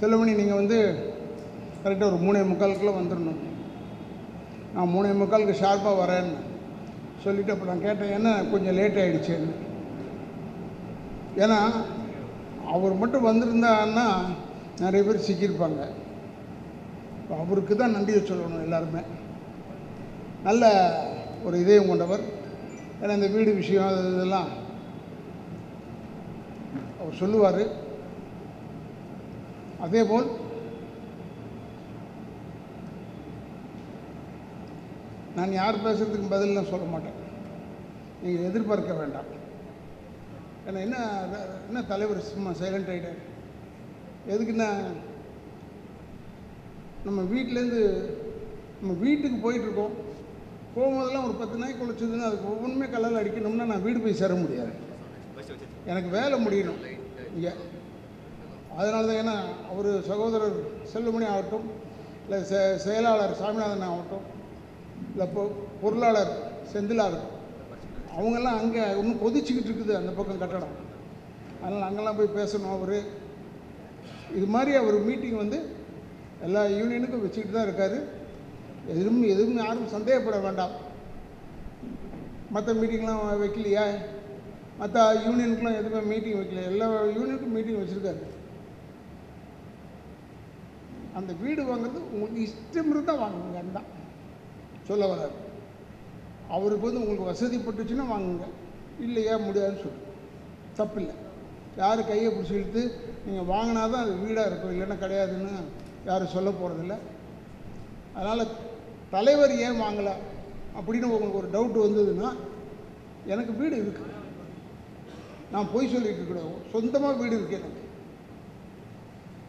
செல்லுமணி நீங்கள் வந்து கரெக்டாக ஒரு மூணே முக்காலுக்குள்ளே வந்துடணும் நான் மூணே முக்காலுக்கு ஷார்ப்பாக வரேன்னு சொல்லிவிட்டு அப்போ நான் கேட்டேன் ஏன்னா கொஞ்சம் லேட் ஆகிடுச்சேன்னு ஏன்னா அவர் மட்டும் வந்திருந்தான்னா நிறைய பேர் சிக்கியிருப்பாங்க. அவருக்கு தான் நன்றியை சொல்லணும் எல்லாருமே. நல்ல ஒரு இதயம் கொண்டவர். ஏன்னா இந்த வீடு விஷயம் அது இதெல்லாம் அவர் சொல்லுவார். அதேபோல் நான் யார் பேசுகிறதுக்கு பதிலெலாம் சொல்ல மாட்டேன். நீங்கள் எதிர்பார்க்க வேண்டாம். ஏன்னா என்ன என்ன தலைவர் சும்மா சைலண்ட் ஆகிட்டார் எதுக்குன்னா நம்ம வீட்டிலேருந்து நம்ம வீட்டுக்கு போயிட்டுருக்கோம். போகும்போதெல்லாம் ஒரு பத்து நாய் குளிச்சதுன்னா அதுக்கு ஒவ்வொன்றுமே கலரில் அடிக்கணும்னா நான் வீடு போய் சேர முடியாது. எனக்கு வேலை முடியணும். இங்கே அதனால தான் ஏன்னா அவர் சகோதரர் செல்வமணி ஆகட்டும் இல்லை செ செயலாளர் சாமிநாதன் ஆகட்டும் இல்லை பொ பொருளாளர் செந்திலாகட்டும் அவங்கெல்லாம் அங்கே இன்னும் கொதிச்சுக்கிட்டு இருக்குது அந்த பக்கம் கட்டடம். அதனால் அங்கெல்லாம் போய் பேசணும் அவர். இது மாதிரி அவர் மீட்டிங் வந்து எல்லா யூனியனுக்கும் வச்சுக்கிட்டு தான் இருக்கார். எதுவும் எதுவும் யாரும் சந்தேகப்பட வேண்டாம். மற்ற மீட்டிங்லாம் வைக்கலையா? மற்ற யூனியனுக்குலாம் எதுவுமே மீட்டிங் வைக்கல. எல்லா யூனியனுக்கும் மீட்டிங் வச்சுருக்காரு. அந்த வீடு வாங்குறது உங்களுக்கு இஷ்டம் இருந்தால் வாங்குங்க அதுதான் சொல்ல வராது. அவருக்கு வந்து உங்களுக்கு வசதிப்பட்டுச்சுன்னா வாங்குங்க. இல்லையா முடியாதுன்னு சொல்லு. தப்பில்லை. யார் கையை பிடிச்சி இழுத்து நீங்கள் வாங்கினா தான் அது வீடாக இருக்கும் இல்லைன்னா கிடையாதுன்னு யாரும் சொல்ல போகிறதில்ல அதனால் தலைவர் ஏன் வாங்கலை அப்படின்னு உங்களுக்கு ஒரு டவுட் வந்ததுன்னா எனக்கு வீடு இருக்குது நான் பொய் சொல்லிட்டு சொந்தமாக வீடு இருக்குது எனக்கு.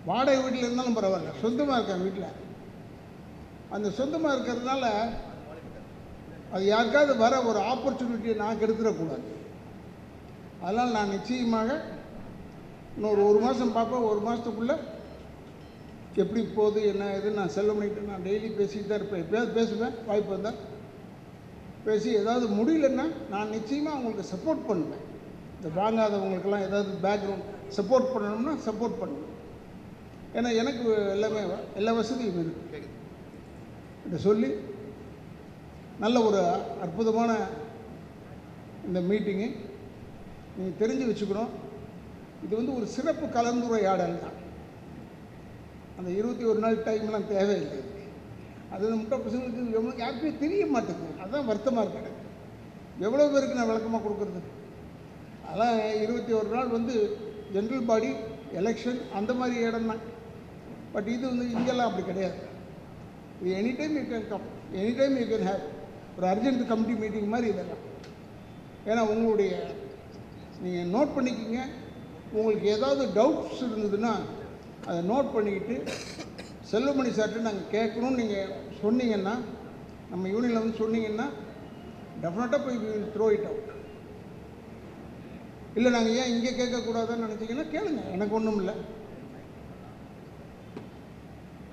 வாடகை வீட்டில் இருந்தாலும் பரவாயில்ல. சொந்தமாக இருக்கேன் வீட்டில். அந்த சொந்தமாக இருக்கிறதுனால அது யாருக்காவது வர ஒரு ஆப்பர்ச்சுனிட்டியை நான் கெடுத்துடக்கூடாது. அதனால் நான் நிச்சயமாக இன்னொரு ஒரு மாதம் பார்ப்பேன் ஒரு மாதத்துக்குள்ளே எப்படி போகுது என்ன இது நான் செல்ல பண்ணிட்டு நான் டெய்லி பேசிட்டு தான் இருப்பேன். எப்பயாவது பேசுவேன் வாய்ப்பு வந்தால் பேசி ஏதாவது முடியலன்னா நான் நிச்சயமாக அவங்களுக்கு சப்போர்ட் பண்ணுவேன். இந்த வாங்காதவங்களுக்கெல்லாம் ஏதாவது பேக்ரவுண்ட் சப்போர்ட் பண்ணணும்னா சப்போர்ட் பண்ணுவேன். ஏன்னா எனக்கு எல்லாமே எல்லா வசதியும் இருக்குது இதை சொல்லி நல்ல ஒரு அற்புதமான இந்த மீட்டிங்கு நீங்கள் தெரிஞ்சு வச்சுக்கணும். இது வந்து ஒரு சிறப்பு கலந்துரையாடல் தான். அந்த இருபத்தி ஒரு நாள் டைம்லாம் தேவையில்லை. அது முட்டை பசங்களுக்கு எவ்வளோ யாருக்குமே தெரிய மாட்டேங்குது. அதுதான் வருத்தமாக இருக்கு எவ்வளோ பேருக்கு நான் விளக்கமாக கொடுக்குறது? அதெல்லாம் இருபத்தி ஒரு நாள் வந்து ஜென்ரல் பாடி எலெக்ஷன் அந்த மாதிரி இடம் தான். பட் இது வந்து இங்கெல்லாம் அப்படி கிடையாது. இது any time you can come any time you can have ஒரு அர்ஜென்ட் கமிட்டி மீட்டிங் மாதிரி இதெல்லாம். ஏன்னா உங்களுடைய நீங்கள் நோட் பண்ணிக்கிங்க. உங்களுக்கு ஏதாவது டவுட்ஸ் இருந்ததுன்னா அதை நோட் பண்ணிக்கிட்டு செல்லுமணி சார்ட்டு நாங்கள் கேட்கணும்னு நீங்கள் சொன்னீங்கன்னா நம்ம யூனியனில் வந்து சொன்னீங்கன்னா டெஃபினட்டாக போய் த்ரோ இட் அவுட் இல்லை நாங்கள் ஏன் இங்கே கேட்கக்கூடாதுன்னு நினச்சிங்கன்னா கேளுங்க. எனக்கு ஒன்றும் இல்லை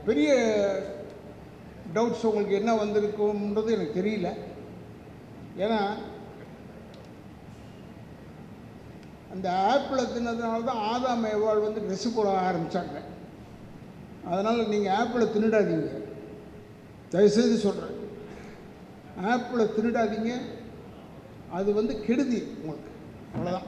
பெரிய டவுட்ஸ் உங்களுக்கு என்ன வந்திருக்கும்ன்றது எனக்கு தெரியல. ஏன்னா அந்த ஆப்பில் தின்னதுனால தான் ஆதாம் ஏவாள் வந்து ட்ரெஸ்ஸு போட ஆரம்பித்தாங்க அதனால் நீங்கள் ஆப்பில் தின்னுடாதீங்க. தயவுசெய்து சொல்கிறேன் ஆப்பில் தின்னுடாதீங்க. அது வந்து கெடுதி உங்களுக்கு. அவ்வளோதான்